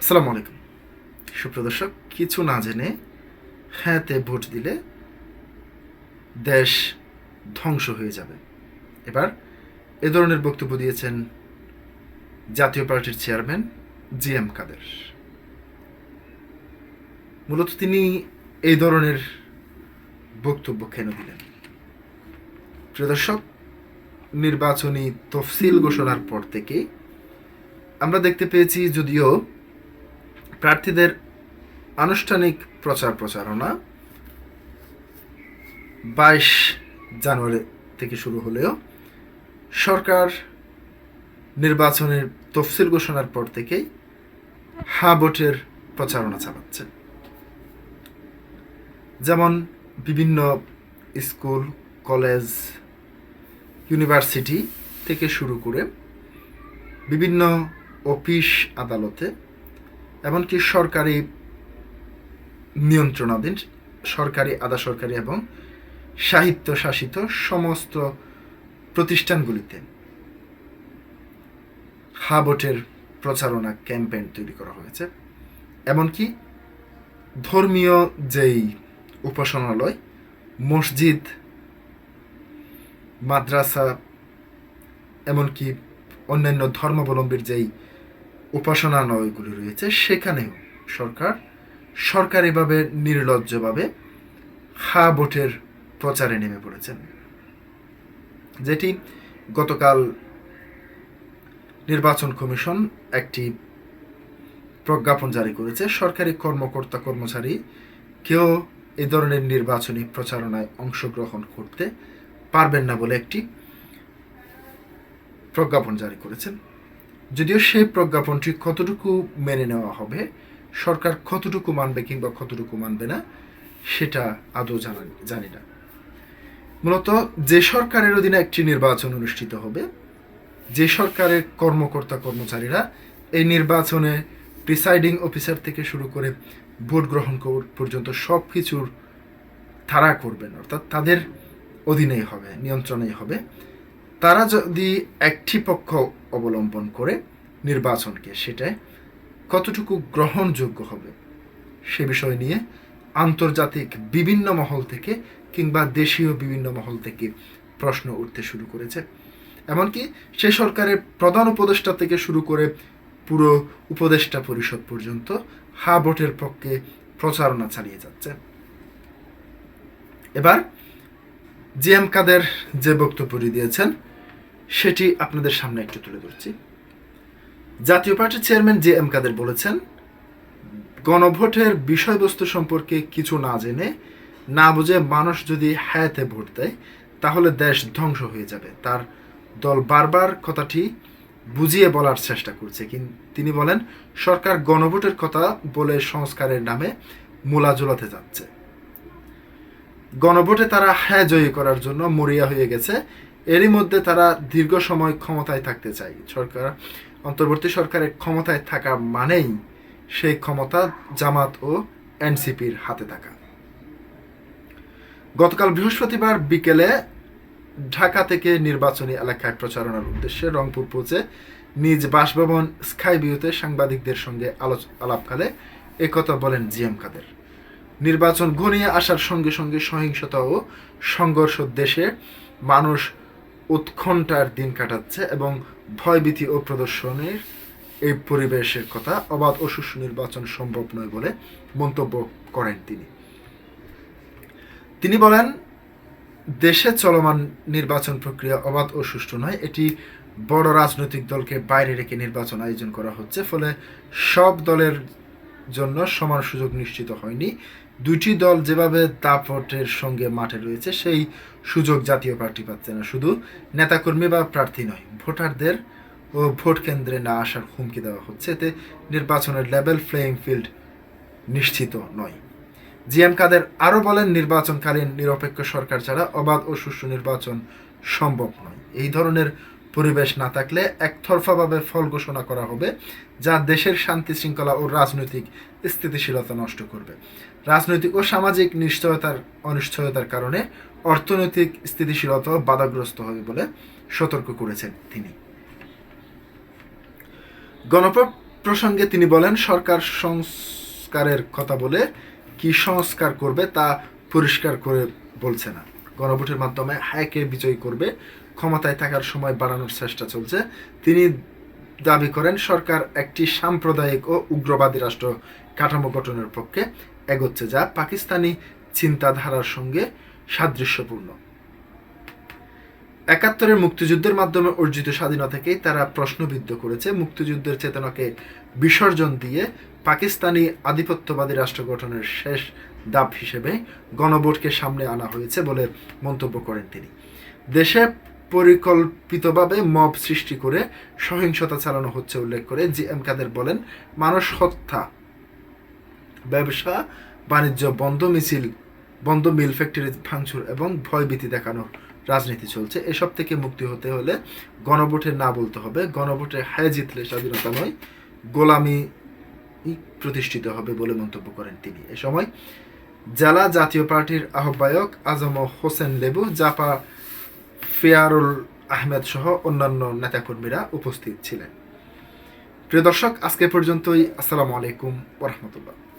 আসসালামু আলাইকুম। সুপ্রদর্শক কিছু না জেনে হ্যাঁতে ভোট দিলে দেশ ধ্বংস হয়ে যাবে। এবার এ ধরনের বক্তব্য দিয়েছেন জাতীয় পার্টির চেয়ারম্যান জি এম কাদের। মূলত তিনি এই ধরনের বক্তব্য কেন দিলেন? প্রিয় দর্শক, নির্বাচনী তফসিল ঘোষণার পর থেকে আমরা দেখতে পেয়েছি, যদিও প্রার্থীদের আনুষ্ঠানিক প্রচার প্রচারণা বাইশ জানুয়ারি থেকে শুরু হলেও সরকার নির্বাচনের তফসিল ঘোষণার পর থেকেই হা ভোটের প্রচারণা চালাচ্ছে। যেমন বিভিন্ন স্কুল, কলেজ, ইউনিভার্সিটি থেকে শুরু করে বিভিন্ন অফিস, আদালতে এমনকি সরকারি নিয়ন্ত্রণাধীন, সরকারি, আধা সরকারি এবং সাহিত্য শাসিত সমস্ত প্রতিষ্ঠানগুলিতে হাবটের প্রচারণা ক্যাম্পেইন তৈরি করা হয়েছে। এমনকি ধর্মীয় যেই উপাসনালয়, মসজিদ, মাদ্রাসা, এমনকি অন্যান্য ধর্মাবলম্বীর যেই উপাসনালয়গুলি রয়েছে, সেখানেও সরকার সরকারিভাবে নির্লজ্জভাবে হা ভোটের প্রচারে নেমে পড়েছেন, যেটি গতকাল নির্বাচন কমিশন একটি প্রজ্ঞাপন জারি করেছে। সরকারি কর্মকর্তা কর্মচারী কেউ এ ধরনের নির্বাচনী প্রচারণায় অংশগ্রহণ করতে পারবেন না বলে একটি প্রজ্ঞাপন জারি করেছেন। যদিও সেই প্রজ্ঞাপনটি কতটুকু মেনে নেওয়া হবে, সরকার কতটুকু মানবে কিংবা কতটুকু মানবে না, সেটা আদৌ জানা জানি না। মূলত যে সরকারের অধীনে একটি নির্বাচন অনুষ্ঠিত হবে, যে সরকারের কর্মকর্তা কর্মচারীরা এই নির্বাচনে প্রিসাইডিং অফিসার থেকে শুরু করে ভোট গ্রহণ পর্যন্ত সব কিছুর তারা করবেন, অর্থাৎ তাদের অধীনেই হবে, নিয়ন্ত্রণেই হবে। তারা যদি একটি পক্ষ অবলম্বন করে নির্বাচনকে সেটাই কতটুকু গ্রহণযোগ্য হবে সে বিষয় নিয়ে আন্তর্জাতিক বিভিন্ন মহল থেকে কিংবা দেশীয় বিভিন্ন মহল থেকে প্রশ্ন উঠতে শুরু করেছে। এমনকি সে সরকারের প্রধান উপদেষ্টা থেকে শুরু করে পুরো উপদেষ্টা পরিষদ পর্যন্ত হা ভোটের পক্ষে প্রচারণা চালিয়ে যাচ্ছে। এবার জি এম কাদের যে বক্তব্যটি দিয়েছেন সেটি আপনাদের সামনে একটু তুলে ধরছি। জাতীয় পার্টির চেয়ারম্যান জে এম কাদের বলেছেন, গণভোটের বিষয়বস্তু সম্পর্কে কিছু না জেনে, না বুঝে মানুষ যদি হায়াতে ভোট দেয়, তাহলে দেশ ধ্বংস হয়ে যাবে। তার দল বারবার কথাটি বুঝিয়ে বলার চেষ্টা করছে। কিন্তু তিনি বলেন, সরকার গণভোটের কথা বলে সংস্কারের নামে মূলা জোলাতে যাচ্ছে। গণভোটে তারা হ্যাঁ জয়ী করার জন্য মরিয়া হয়ে গেছে। এরই মধ্যে তারা দীর্ঘ সময় ক্ষমতায় থাকতে চায়। সরকার, অন্তর্বর্তী সরকারের ক্ষমতায় থাকা মানেই সেই ক্ষমতা জামাত ও এনসিপির হাতে থাকা। গতকাল বৃহস্পতিবার বিকেলে ঢাকা থেকে নির্বাচনী এলাকায় প্রচারণার উদ্দেশ্যে রংপুর পৌঁছে নিজ বাসভবন স্কাই ভিউতে সাংবাদিকদের সঙ্গে আলাপকালে একথা বলেন জিএম কাদের। নির্বাচন ঘনিয়ে আসার সঙ্গে সঙ্গে সহিংসতা ও সংঘর্ষ দেশে মানুষ উৎকণ্ঠার দিন কাটাচ্ছে এবং ভয়ভীতি ও প্রদর্শনের এই পরিবেশের কথা অবাধ ও সুষ্ঠু নির্বাচন সম্ভব নয় বলে মন্তব্য করেন তিনি। তিনি বলেন, দেশে চলমান নির্বাচন প্রক্রিয়া অবাধ ও সুষ্ঠু নয়, এটি বড় রাজনৈতিক দলকে বাইরে রেখে নির্বাচন আয়োজন করা হচ্ছে, ফলে সব দলের জন্য সমান সুযোগ নিশ্চিত হয়নি। দুইটি দল যেভাবে দাপটের সঙ্গে মাঠে রয়েছে, সেই সুযোগ জাতীয় পার্টি পাচ্ছে না। শুধু নেতাকর্মী বা প্রার্থী নয়, ভোটারদের ও ভোট কেন্দ্রে না আসার হুমকি দেওয়া হচ্ছে। এতে নির্বাচনের লেভেল প্লেয়িং ফিল্ড নিশ্চিত নয়। জি এম কাদের আরও বলেন, নির্বাচনকালীন নিরপেক্ষ সরকার ছাড়া অবাধ ও সুষ্ঠু নির্বাচন সম্ভব নয়। এই ধরনের পরিবেশ না থাকলে একতরফাভাবে ফল ঘোষণা করা হবে, যা দেশের শান্তি শৃঙ্খলা ও রাজনৈতিক স্থিতিশীলতা নষ্ট করবে। রাজনৈতিক ও সামাজিক নিশ্চয়তার অনিশ্চয়তার কারণে অর্থনৈতিক স্থিতিশীলতাও বাধাগ্রস্ত হবে বলে সতর্ক করেছেন তিনি। গণপ প্রসঙ্গে তিনি বলেন, সরকার সংস্কারের কথা বলে কি সংস্কার করবে তা পরিষ্কার করে বলছে না। গণভোটের মাধ্যমে হায়কে বিজয়ী করবে। ক্ষমতায় থাকার সময় বাড়ানোর চেষ্টা চলছে। তিনি দাবি করেন, সরকার একটি সাম্প্রদায়িক ও উগ্রবাদী রাষ্ট্র কাঠামো গঠনের পক্ষে এগোচ্ছে যা পাকিস্তানি চিন্তাধারার সঙ্গে সাদৃশ্যপূর্ণ। একাত্তরের মুক্তিযুদ্ধের মাধ্যমে অর্জিত স্বাধীনতাকেই তারা প্রশ্নবিদ্ধ করেছে। মুক্তিযুদ্ধের চেতনাকে বিসর্জন দিয়ে পাকিস্তানি আধিপত্যবাদী রাষ্ট্র গঠনের শেষ দাপ হিসেবে গণভোটকে সামনে আনা হয়েছে বলে মন্তব্য করেন তিনি। দেশে পরিকল্পিতভাবে মব সৃষ্টি করে সহিংসতা চালানো হচ্ছে উল্লেখ করে জি এম কাদের বলেন, মানুষ হত্যা, ব্যবসা, বাণিজ্য, বন্ধ মিছিল, বন্ধ মিল, ফ্যাক্টরি ভাঙচুর এবং ভয়ভীতি দেখানোর রাজনীতি চলছে। এসব থেকে মুক্তি হতে হলে গণভোটে না বলতে হবে। গণভোটে হায় জিতলে স্বাধীনতা নয়, গোলামি প্রতিষ্ঠিত হবে বলে মন্তব্য করেন তিনি। এ সময় জেলা জাতীয় পার্টির আহ্বায়ক আজম হোসেন লেবু, জাপা ফিয়ারুল আহমেদ সহ অন্যান্য নেতাকর্মীরা উপস্থিত ছিলেন। প্রিয় দর্শক, আজকে পর্যন্তই। আসসালামু আলাইকুম ওরহমতুল্লাহ